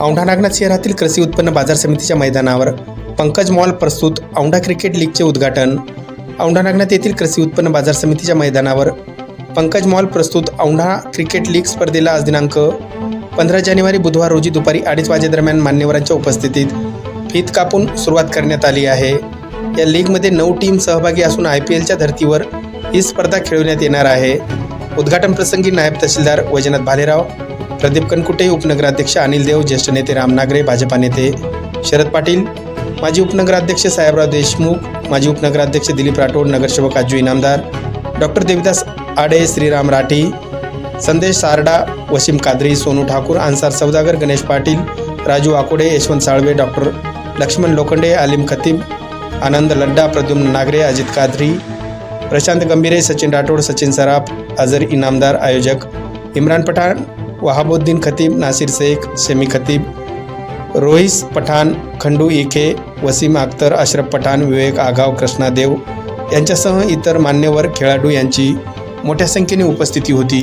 औंढा नागनाथ शहरातील कृषी उत्पन्न बाजार समितीच्या मैदानावर पंकज मॉल प्रस्तुत औंढा क्रिकेट लीगचे उद्घाटन. औंढा नागनाथ येथील कृषी उत्पन्न बाजार समितीच्या मैदानावर पंकज मॉल प्रस्तुत औंढा क्रिकेट लीग स्पर्धेला आज दिनांक पंधरा जानेवारी बुधवार रोजी दुपारी अडीच वाजेदरम्यान मान्यवरांच्या उपस्थितीत फीत कापून सुरुवात करण्यात आली आहे. या लीगमध्ये नऊ टीम सहभागी असून आय पी एलच्या धर्तीवर ही स्पर्धा खेळवण्यात येणार आहे. उद्घाटन प्रसंगी नायब तहसीलदार वैजनाथ भालेराव प्रदीप कनकुटे उपनगराध्यक्ष अनिल देव ज्येष्ठ नेते राम नागरे भाजपा नेते शरद पाटील माजी उपनगराध्यक्ष साहेबराव देशमुख माजी उपनगराध्यक्ष दिलीप राठोड नगरसेवक आजू इनामदार डॉक्टर देविदास आडे श्रीराम राठी संदेश सारडा वसीम कादरी सोनू ठाकूर अन्सार सौदागर गणेश पाटील राजू आकोडे यशवंत साळवे डॉक्टर लक्ष्मण लोखंडे आलिम खतीब आनंद लड्डा प्रद्युम्न नागरे अजित कादरी प्रशांत गंभीरे सचिन राठोड सचिन सराफ अजर इनामदार आयोजक इम्रान पठाण वहाबुद्दीन खतीब नासिर शेख शमी खतीब रोहिस पठाण खंडू इखे वसीम अख्तर अशरफ पठाण विवेक आगाव कृष्णादेव यांच्यासह इतर मान्यवर खेळाडू यांची मोठ्या संख्येने उपस्थिती होती.